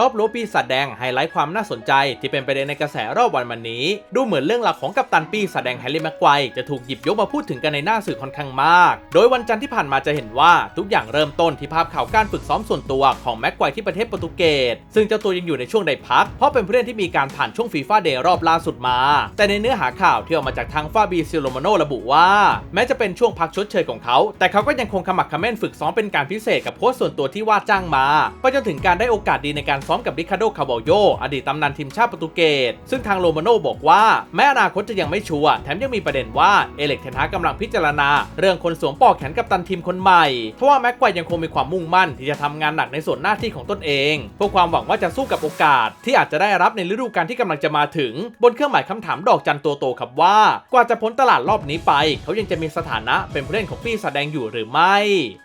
รอบรู้ปีศาจแดงไฮไลท์ความน่าสนใจ ที่เป็นประเด็นในกระแสรอบวันวันนี้ ดูเหมือนเรื่องราวของกัปตันปีศาจแดงแฮร์รี่แม็กไกวจะถูกหยิบยกมาพูดถึงกันในหน้าสื่อค่อนข้างมาก โดยวันจันทร์ที่ผ่านมาจะเห็นว่าทุกอย่างเริ่มต้นที่ภาพข่าวการฝึกซ้อมส่วนตัวของแม็กไกวที่ประเทศโปรตุเกสซึ่งเจ้าตัวยังอยู่ในช่วงได้พัก เพราะเป็นผู้เล่นที่มีการผ่านช่วงฟีฟ่าเดย์รอบล่าสุดมา แต่ในเนื้อหาข่าวที่ออกมาจากทางฟาบีซิโลโมโนระบุว่า แม้จะเป็นช่วงพักชดเชยของเขา แต่เขาก็ยังคงขมักขม้นฝึกซ้อมเป็นการพิเศษกับโค้ชส่วนตัวที่ว่าจ้างมาไปจนถึงการได้โอกาสดีในการซ้อมกับริคาโดคาร์บโยอดีตตำนานทีมชาติโปรตุเกสซึ่งทางโรมาโนบอกว่า แม้อนาคตจะยังไม่ชัวร์แถมยังมีประเด็นว่าเอเล็กเทนฮากำลังพิจารณา เรื่องคนสวมปลอกแขนกับตันทีมคนใหม่ทว่าแม็กไกวร์ยังคงมีความมุ่งมั่นที่จะทำงานหนักในส่วนหน้าที่ของตนเองเพื่อความหวังว่าจะสู้กับโอกาส ที่อาจจะได้รับในฤดูกาลที่กำลังจะมาถึง บนเครื่องหมายคำถามดอกจันตัวโตครับว่า กว่าจะพ้นตลาดรอบนี้ไป เขายังจะมีสถานะเป็นผู้เล่นของปีศาจแดงอยู่หรือไม่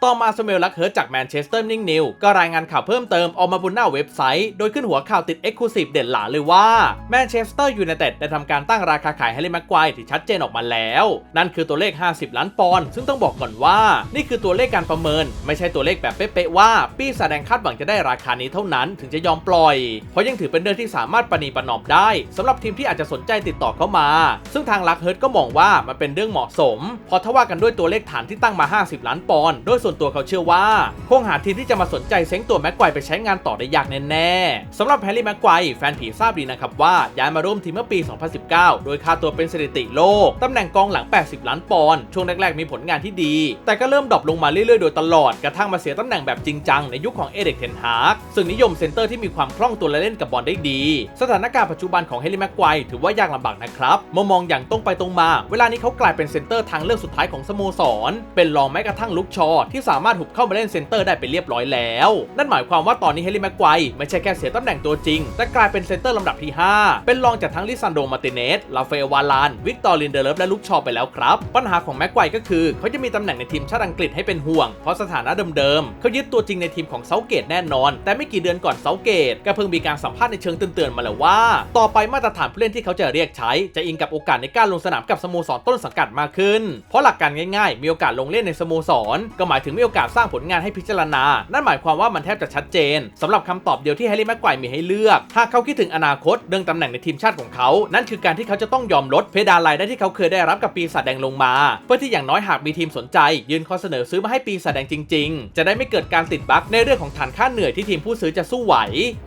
ต่อมาสเมลลักเฮิร์จากแมนเชสเตอร์นิ่งนิวก็รายงานข่าวเพิ่มเติมออกมาบนหน้าเว็บไซต์โดยขึ้นหัวข่าวติดเอ็กซ์คลูซีฟเด่นหลาเลยว่าแมนเชสเตอร์ยูไนเต็ดได้ทำการตั้งราคาขายแฮร์รี่แม็กไกวร์ที่ชัดเจนออกมาแล้ว นั่นคือตัวเลข 50 ล้านปอนด์ซึ่งต้องบอกก่อนว่า นี่คือตัวเลขการประเมิน ไม่ใช่ตัวเลขแบบเป๊ะๆว่า ปีศาจแดงคาดหวังจะได้ราคานี้เท่านั้นถึงจะยอมปล่อย เพราะยังถือเป็นเรื่องที่สามารถประนีประนอมได้สำหรับทีมที่อาจจะสนใจติดต่อเข้ามา ซึ่งทางลักเฮิร์ตก็มองว่ามันเป็นเรื่องเหมาะสมเพราะถ้าว่ากันด้วยตัวเลขฐานที่ตั้งมา 50 ล้านปอนด์โดยส่วนตัวเขาเชื่อว่าคงหาทีมที่จะมาสนใจเซ้งตัวแม็กไกวร์ไปใช้งานต่อได้ยากแน่ๆสำหรับแฮร์รี่แม็กไกวแฟนผีทราบดีนะครับว่าย้ายมาร่วมทีมเมื่อปี 2019 โดยค่าตัวเป็นสถิติโลก ตำแหน่งกองหลัง 80 ล้านปอนด์ช่วงแรกๆมีผลงานที่ดี แต่ก็เริ่มดรอปลงมาเรื่อยๆ โดยตลอดกระทั่งมาเสียตำแหน่งแบบจริงจังในยุคของเอเด็กเทนฮากซึ่งนิยมเซนเตอร์ที่มีความคล่องตัวและเล่นกับบอลได้ดี สถานการณ์ปัจจุบันของเฮลิแม็กไกวถือว่ายากลำบากนะครับมองมองอย่างตรงไปตรงมา เวลานี้เขากลายเป็นเซนเตอร์ทางเลือกสุดท้ายของสโมสร เป็นรองแม้กระทั่งลุกชอ ที่สามารถหุบเข้ามาเล่นเซนเตอร์ได้ไปเรียบร้อยแล้ว นั่นหมายความว่าตอนนี้เฮลิแม็กไกวไม่ใช่แค่เสียตำแหน่งตัวจริง แต่กลายเป็นเซนเตอร์ลำดับที่ 5 เป็นรองจากทั้งลิซันโดมาร์ติเนส ลาเฟลวาลาน วิกตอร์ลินเดเลฟและลุกชอไปแล้วครับ ปัญหาของแม็กไกวก็คือ เขาจะมีตำแหน่งในทีมชาติอังกฤษให้เป็นห่วง เพราะสถานะเดิมๆ เขายึดตัวจริงในทีมของเซาเกตแน่นอน แต่ไม่กี่เดือนก่อนเซาเกตก็เพิ่งมีการสัมภาษณ์ในเชิงเตือนๆมาแล้วว่า ต่อไปมาตรฐานผู้เล่นที่เขาจะเรียกใช้ จะอิงกับโอกาสในการลงสนามกับสโมสรต้นสังกัดมากขึ้น เพราะหลักการง่ายๆ มีโอกาสลงเล่นในสโมสร ก็หมายถึงมีโอกาสสร้างผลงานให้พิจารณา นั่นหมายความว่ามันแทบจะชัดเจนสำหรับคำตอบเดียวที่แฮร์รี่แม็กไกวร์มีให้เลือกหากเขาคิดถึงอนาคตเรื่องตำแหน่งในทีมชาติของเขา นั่นคือการที่เขาจะต้องยอมลดเพดานรายได้ที่เขาเคยได้รับกับปีศาจแดงลงมา เพื่อที่อย่างน้อยหากมีทีมสนใจ ยื่นข้อเสนอซื้อมาให้ปีศาจแดงจริง ๆ จะได้ไม่เกิดการติดบั๊กในเรื่องของฐานค่าเหนื่อยที่ทีมผู้ซื้อจะสู้ไหว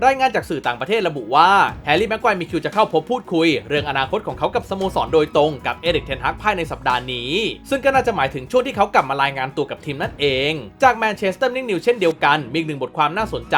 รายงานจากสื่อต่างประเทศระบุว่าแฮร์รี่แม็กไกวร์มีคิวจะเข้าพบพูดคุย เรื่องอนาคตของเขากับสโมสรโดยตรงกับเอริกเทนฮักภายในสัปดาห์นี้ ซึ่งก็น่าจะหมายถึงช่วงที่เขากลับมารายงานตัวกับทีมนั่นเอง จากแมนเชสเตอร์นิงนิวเช่นเดียวกันมีหนึ่งบทความน่าสนใจ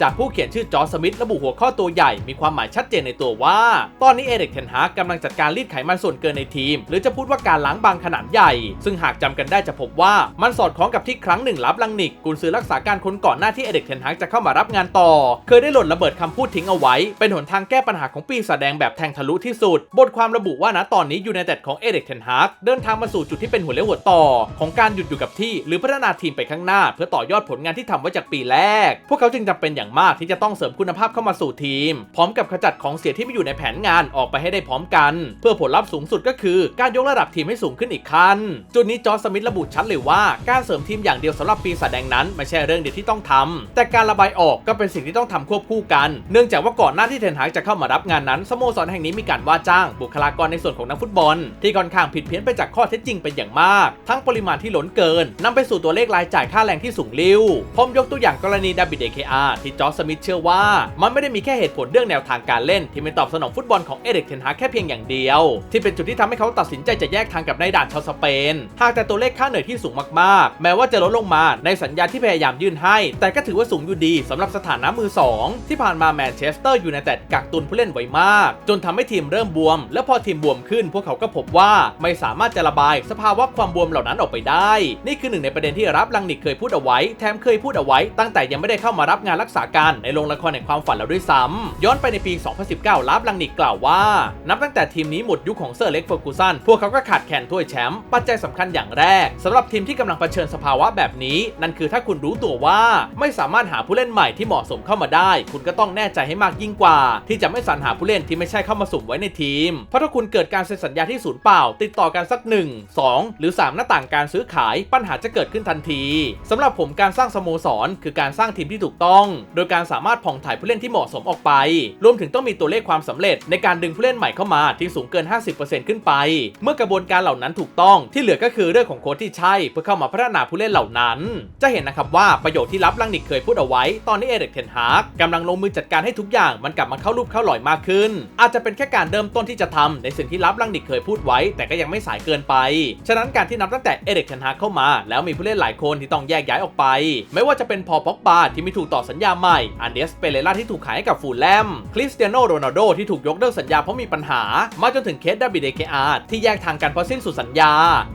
จากผู้เขียนขียนชื่อจอสมิธระบุหัวข้อตัวใหญ่มีความหมายชัดเจนในตัวว่า ตอนนี้เอริกเทนฮักกำลังจัดการรีดไขมันส่วนเกินในทีม หรือจะพูดว่าการล้างบางขนาดใหญ่ ซึ่งหากจำกันได้จะพบว่ามันสอดคล้องกับที่ครั้งหนึ่งรับลังนิกกุนซือรักษาการคนก่อนหน้าที่เอริกเทนฮักจะเข้ามารับงานต่อ เคยได้หล่นระเบิดคำพูดทิ้งเอาไว้ เป็นหนทางแก้ปัญหาของปีศาจแดงแบบแทงทะลุที่สุด บทความระบุว่านะตอนนี้ยูไนเต็ดของเอริกเทนฮักเดินทางมาสู่จุดที่เป็นหัวเลี้ยวหัวต่อ ของการหยุดอยู่กับที่ หรือพัฒนาทีมไปข้างหน้า เพื่อต่อยอดผลงานที่ทำไว้จากปีแรก พวกเขาจึงจำเป็นอย่างมากที่จะต้องเสริมคุณภาพเข้ามาสู่ทีม พร้อมกับขจัดของเสียที่ไม่อยู่ในแผนงานออกไปให้ได้พร้อมกัน เพื่อผลลัพธ์สูงสุดก็คือ การยกระดับทีมให้สูงขึ้นอีกขั้นจุดนี้จอร์จสมิธระบุชัดเลยว่าการเสริมทีมอย่างเดียวสำหรับปีศาจแดงนั้นไม่ใช่เรื่องเดียวที่ต้องทำแต่การระบายออกก็เป็นสิ่งที่ต้องทำควบคู่กัน เนื่องจากว่าก่อนหน้าที่เทนฮากจะเข้ามารับงานนั้นสโมสรแห่งนี้มีการว่าจ้างบุคลากรในส่วนของนักฟุตบอล ที่ค่อนข้างผิดเพี้ยนไปจากข้อเท็จจริงเป็นอย่างมาก ทั้งปริมาณที่ล้นเกินนำไปสู่ตัวเลขรายจ่ายค่าแรงที่สูงลิ่วผมยกตัวอย่างกรณีดาบิดเอเคอาร์ที่จอร์จสมิธเชื่อว่า มันไม่ได้มีแค่เหตุผลเรื่องแนวทางการเล่น ที่ไม่ตอบสนองฟุตบอลของเอริกเทนฮาแค่เพียงอย่างเดียว ที่เป็นจุดที่ทำให้เขาตัดสินใจจะแยกทางกับนายด่านชาวสเปน หากแต่ตัวเลขค่าเหนื่อยที่สูงมากๆ แม้ว่าจะลดลงมาในสัญญาที่พยายามยื่นให้ แต่ก็ถือว่าสูงอยู่ดีสำหรับสถานะมือ 2 ที่ผ่านมาแมนเชสเตอร์ยูไนเต็ดกักตุนผู้เล่นไว้มาก จนทำให้ทีมเริ่มบวม และพอทีมบวมขึ้น พวกเขาก็พบว่าไม่สามารถจะระบายสภาวะความบวมเหล่านั้นออกไปได้ นี่คือหนึ่งในประเด็นที่รับลังนิกเคยพูดเอาไว้แถมเคยพูดเอาไว้ ตั้งแต่ยังไม่ได้เข้ามารับงานรักษาการในโรงละครแห่งความฝันแล้วด้วยซ้ำย้อนไปในปี 2019รับลังนิกกล่าวว่า นับตั้งแต่ทีมนี้หมดยุคของเซอร์เล็กเฟอร์กูสันพวกเขาก็ขาดแคลนถ้วยแชมป์ปัจจัยสำคัญอย่างแรกสำหรับทีมที่กำลังเผชิญสภาวะแบบนี้ นั่นคือถ้าคุณรู้ตัวว่าไม่สามารถหาผู้เล่นใหม่ที่เหมาะสมเข้ามาได้ คุณก็ต้องแน่ใจให้มากยิ่งกว่า ที่จะไม่สรรหาผู้เล่นที่ไม่ใช่เข้ามาสุ่มไว้ในทีม เพราะถ้าคุณเกิดการเซ็นสัญญาที่ศูนย์เปล่า ติดต่อกันสัก 1 2 หรือ 3 หน้าต่างการซื้อขายปัญหาจะเกิดขึ้นทันทีสำหรับผมการสร้างสโมสร คือการสร้างทีมที่ถูกต้อง โดยการสาามารถผ่องถ่ายผู้เล่นที่เหมาะสมออกไป รวมถึงต้องมีตัวเลขความสำเร็จ ในการดึงผู้เล่นใหม่เข้ามาที่สูงเกิน 50%ขึ้นไป เมื่อกระบวนการเหล่านั้นถูกต้องที่เหลือก็คือเรื่องของโค้ชที่ใช่ เพื่อเข้ามาพัฒนาผู้เล่นเหล่านั้น จะเห็นนะครับว่าประโยคที่รับลังนิกเคยพูดเอาไว้ ตอนนี้เอเด็กเทนฮากกำลังลงมือจัดการให้ทุกอย่างมันกลับมาเข้ารูปเข้าหลอยมากขึ้น อาจจะเป็นแค่การเริ่มต้นที่จะทำในสิ่งที่รับลังนิกเคยพูดไว้ แต่ก็ยังไม่สายเกินไป ฉะนั้นการที่นับตั้งแต่เอเด็กเทนฮากเข้ามา แล้วมีผู้เล่นหลายคนที่ต้องแยกย้ายออกไป ไม่ว่าจะเป็นพอป็อกบาที่ไม่ถูกต่อสัญญาใหม่อันเดสเปเรล่าที่ถูกขายให้กับฟูลแลม คริสเตียโนโรนัลโดที่ถูกยกเลิกสัญญาเพราะมีปัญหา มาจนถึงเคสดาบิเดเกอาร์ที่แยกทางกันเพราะสิ้นสุดสัญญา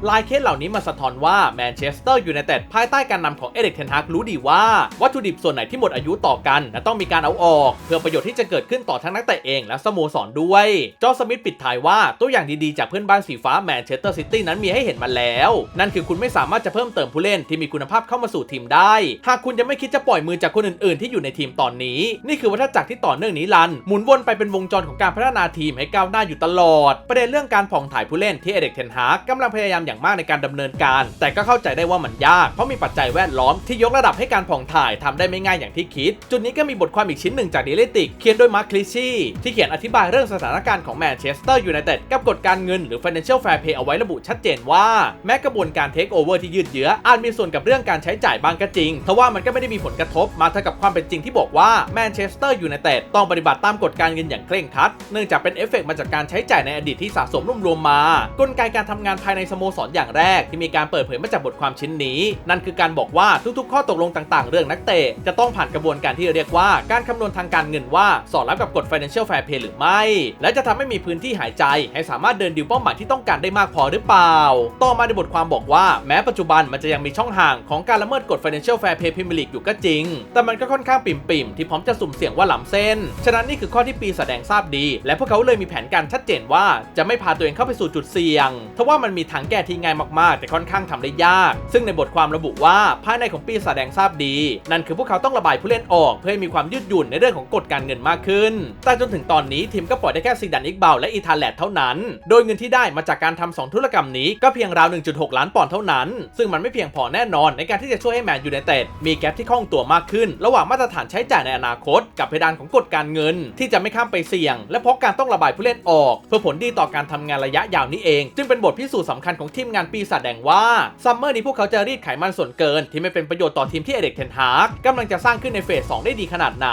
ลายเคสเหล่านี้มาสะท้อนว่าแมนเชสเตอร์อยูไนเต็ดภายใต้การนำของเอเด็กเทนฮากรู้ดีว่า วัตถุดิบส่วนไหนที่หมดอายุต่อกัน และต้องมีการเอาออก เพื่อประโยชน์ที่จะเกิดขึ้นต่อทั้งนักเตะเองและสโมสรด้วย จอสมิธปิดท้ายว่าตัวอย่างดีๆจากเพื่อนบ้านสีฟ้าแมนเชสเตอร์ซิตี้นั้นมีให้เห็นมาแล้ว นั่นคือคุณไม่สามารถจะเพิ่มเติมผู้เล่นที่มีคุณภาพเข้ามาสู่ทีมได้ หากคุณยังไม่คิดจะปล่อยมือจากคนอื่นๆ ที่อยู่ในทีมตอนนี้ นี่คือวัฏจักรที่ต่อเนื่องนี้ลัน หมุนวนไปเป็นวงจรของการพัฒนาทีมให้ก้าวหน้าอยู่ตลอด ประเด็นเรื่องการผ่องถ่ายผู้เล่นที่เอเด็กเทนฮากกำลังพยายามอย่างมากในการดำเนินการ แต่ก็เข้าใจได้ว่ามันยาก เพราะมีปัจจัยแวดล้อมที่ยกระดับให้การผ่องถ่ายทำได้ไม่ง่ายอย่างที่คิด จุดนี้ก็มีบทความอีกชิ้นหนึ่งจากเลติกเขียนโดยมาร์คคลิชี่ที่เขียนอธิบายเรื่องสถานการณ์ของแมนเชสเตอร์ยูไนเต็ดกับกฎการเงินหรือ financial fair play เอาไว้ระบุชัดเจนว่าแม้กระบวนการเทคโอเวอร์ที่ยืดเยื้ออาจมีส่วนกับเรื่องการใช้จ่ายบางก็จริงทว่ามันก็ไม่ได้มีผลกระทบมาเท่ากับความเป็นจริงที่บอกว่าแมนเชสเตอร์ยูไนเต็ดต้องปฏิบัติตามกฎการเงินอย่างเคร่งครัด เนื่องจากเป็นเอฟเฟกต์มาจากการใช้จ่ายในอดีตที่สะสมรวมๆมา กลไกการทำงานภายในสโมสรอย่างแรก ที่มีการเปิดเผยมาจากบทความชิ้นนี้ นั่นคือการบอกว่าทุกๆ ข้อตกลงต่างๆ เรื่องนักเตะจะต้องผ่านกระบวนการที่เรียกว่าการคำนวณทางการเงินว่าสอดรับกับกฎ financial fair play หรือไม่ และจะทำให้มีพื้นที่หายใจ ให้สามารถเดินดิวเป้าหมายที่ต้องการได้มากพอหรือเปล่า ต่อมาในบทความบอกว่าแม้ปัจจุบันมันจะยังมีช่องห่างของการละเมิดกฎ financial fair play Premier League อยู่ก็จริง แต่มันก็ค่อนข้างปิ่มๆที่พร้อมจะสุ่มเสี่ยงว่าหล้ำเส้น ฉะนั้นนี่คือข้อที่ปีแสดงทราบดี และพวกเขาเลยมีแผนการชัดเจนว่าจะไม่พาตัวเองเข้าไปสู่จุดเสี่ยงทว่ามันมีทางแก้ที่ง่ายมากๆ แต่ค่อนข้างทำได้ยาก ซึ่งในบทความระบุว่าภายในของปีแสดงทราบดี นั่นคือพวกเขาต้องระบายผู้เล่นออก เพื่อให้มีความยืดหยุ่นในเรื่องของกฎการเงินมากขึ้น แต่จนถึงตอนนี้ทีมก็ปล่อยได้แค่ซีดันอิกเบลและอีธานแลดเท่านั้น โดยเงินที่ได้มาจากการทำสองธุรกรรมนี้ก็เพียงราว 1.6 ล้านปอนด์เท่านั้น ซึ่งมันไม่เพียงพอแน่นอนในการที่จะช่วยให้แมนยูไนเต็ดมีแกลที่คล่องตัวมากขึ้น ระหว่างมาตรฐานใช้จ่ายในอนาคต กับเพดานของกฎการเงิน ที่จะไม่ข้ามไปเสี่ยง และเพราะการต้องระบายผู้เล่นออก เพื่อผลดีต่อการทำงานระยะยาวนี้เอง จึงเป็นบทพิสูจน์สำคัญของทีมงานปีศาจแดงว่าซัมเมอร์นี้พวกเขาจะรีดไขมันส่วนเกิน ที่ไม่เป็นประโยชน์ต่อทีมที่เอเด็กเทนฮากกำลังจะสร้างขึ้นในเฟส2ได้ดีขนาดไหน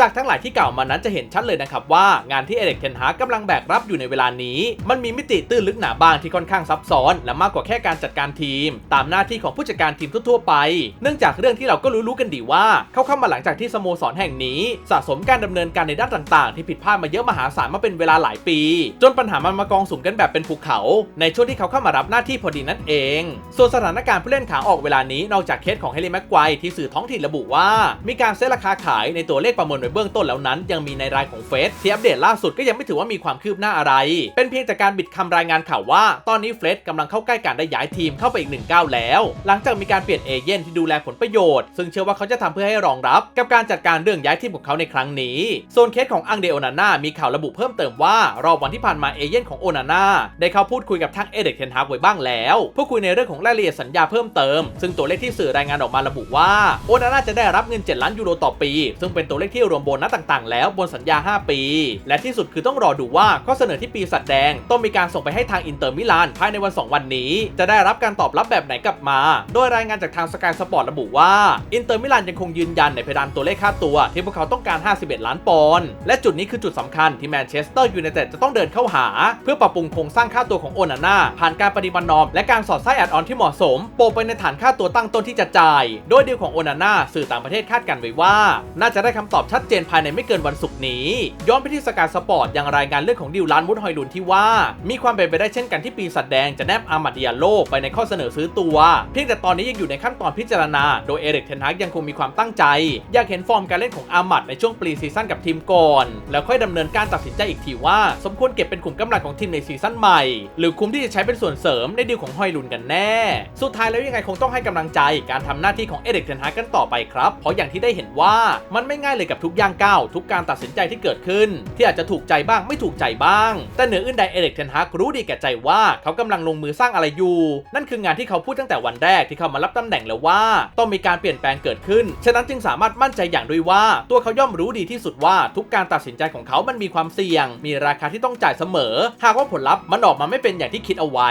จากทั้งหลายที่กล่าวมานั้นจะเห็นชัดเลยนะครับว่างานที่เอเด็กเทนฮากกำลังแบกรับอยู่ในเวลานี้ มันมีมิติตื้นลึกหนาบางที่ค่อนข้างซับซ้อน และมากกว่าแค่การจัดการทีม ตามหน้าที่ของผู้จัดการทีมทั่วๆไป เนื่องจากเรื่องที่เราก็รู้ๆกันดีว่าเขาเข้ามาหลังจากที่สโมสรแห่งนี้ สะสมการดำเนินการในด้านต่าง ๆ ที่ผิดพลาดมาเยอะมหาศาลมาเป็นเวลาหลายปี จนปัญหามันมากองสุมกันแบบเป็นภูเขา ในช่วงที่เขาเข้ามารับหน้าที่พอดีนั่นเอง ส่วนสถานการณ์ผู้เล่นขาออกเวลานี้นอกจากเคสของเฮลิแม็กไกวที่สื่อท้องถิ่นระบุว่า มีการเซ็ตราคาขายในตัวเลขประเมินไว้เบื้องต้นแล้วนั้น ยังมีในรายของเฟสที่อัปเดตล่าสุดก็ยังไม่ถือว่ามีความคืบหน้าอะไร เป็นเพียงแต่การบิดคำรายงานข่าวว่า ตอนนี้เฟสกำลังเข้าใกล้การได้ย้ายทีมเข้าไปอีกหนึ่งก้าวแล้ว หลังจากมีการเปลี่ยนเอเย่นที่ดูแลผลประโยชน์ ซึ่งเชื่อว่าเขาจะทำเพื่อให้รองรับ กับการจัดการเรื่องย้ายทีมของเขาในครั้งนี้ ส่วนเคสของอังเดโอนาน่ามีข่าวระบุเพิ่มเติมว่ารอบวันที่ผ่านมาเอเย่นของโอนาน่าได้เข้าพูดคุยกับทางเอเด็กเทนฮากไว้บ้างแล้วเพื่อคุยในเรื่องของรายละเอียดสัญญาเพิ่มเติม ซึ่งตัวเลขที่สื่อรายงานออกมาระบุว่าโอนาน่าจะได้รับเงิน 7 ล้านยูโรต่อปี ซึ่งเป็นตัวเลขที่รวมโบนัสต่างๆ แล้วบนสัญญา 5 ปี และที่สุดคือต้องรอดูว่าข้อเสนอที่ปีสัตว์แดง ต้องมีการส่งไปให้ทางอินเตอร์มิลานภายในวัน 2 วันนี้ จะได้รับการตอบรับแบบไหนกลับมา โดยรายงานจากทางสกายสปอร์ตระบุว่าอินเตอร์มิลานยังคงยืนยันในเพดานตัวเลขค่าตัวที่พวกเขาต้องการ 51 ล้านปอนด์และจุดนี้คือจุดสำคัญที่แมนเชสเตอร์ยูไนเต็ดจะต้องเดินเข้าหา เพื่อปรับปรุงโครงสร้างค่าตัวของโอนาน่าผ่านการปฏิบัตินอม และการสอดไส้แอดออนที่เหมาะสม โปรไปในฐานค่าตัวตั้งต้นที่จะจ่าย โดยดีลของโอนาน่าสื่อต่างประเทศคาดกันไว้ว่า น่าจะได้คำตอบชัดเจนภายในไม่เกินวันศุกร์นี้ ย้อนไปที่สกายสปอร์ตยังรายงานเรื่องของดิวลานวุฒฮอยลุนที่ว่า มีความเป็นไปได้เช่นกันที่ปีศาจแดงจะแนบอามาดิยาโลไปในข้อเสนอซื้อตัว เพียงแต่ตอนนี้ยังอยู่ในขั้นตอนพิจารณา โดยเอริกเทนฮากยังคงมีความตั้งใจ อยากเห็นฟอร์มการเล่นของอามัดในช่วงปรีซีซั่นกับทีมก่อน แล้วค่อยดำเนินการตัดสินใจอีกทีว่า สมควรเก็บเป็นขุมกำลังของทีมในซีซั่นใหม่ หรือคุ้มที่จะใช้เป็นส่วนเสริมในดีลของฮอยลุนกันแน่ สุดท้ายแล้วยังไงคงต้องให้กำลังใจการทำหน้าที่ของเอริกเทนฮากกันต่อไปครับ เพราะอย่างที่ได้เห็นว่ามันไม่ง่ายเลยกับทุกย่างก้าวทุกการตัดสินใจที่เกิดขึ้น ที่อาจจะถูกใจบ้างไม่ถูกใจบ้าง แต่เหนืออื่นใดเอริกเทนฮากรู้ดีแก่ใจว่าเขากำลังลงมือสร้างอะไรอยู่ นั่นคืองานที่เขาพูดตั้งแต่วันแรกที่เขามารับตำแหน่งแล้วว่า ต้องมีการเปลี่ยนแปลงเกิดขึ้นฉะนั้นจึงสามารถมั่นใจอย่างโดด้วยว่าตัวเขาย่อมรู้ดีที่สุดว่าทุกการตัดสินใจของเขามันมีความเสี่ยง มีราคาที่ต้องจ่ายเสมอ หากว่าผลลัพธ์มันออกมาไม่เป็นอย่างที่คิดเอาไว้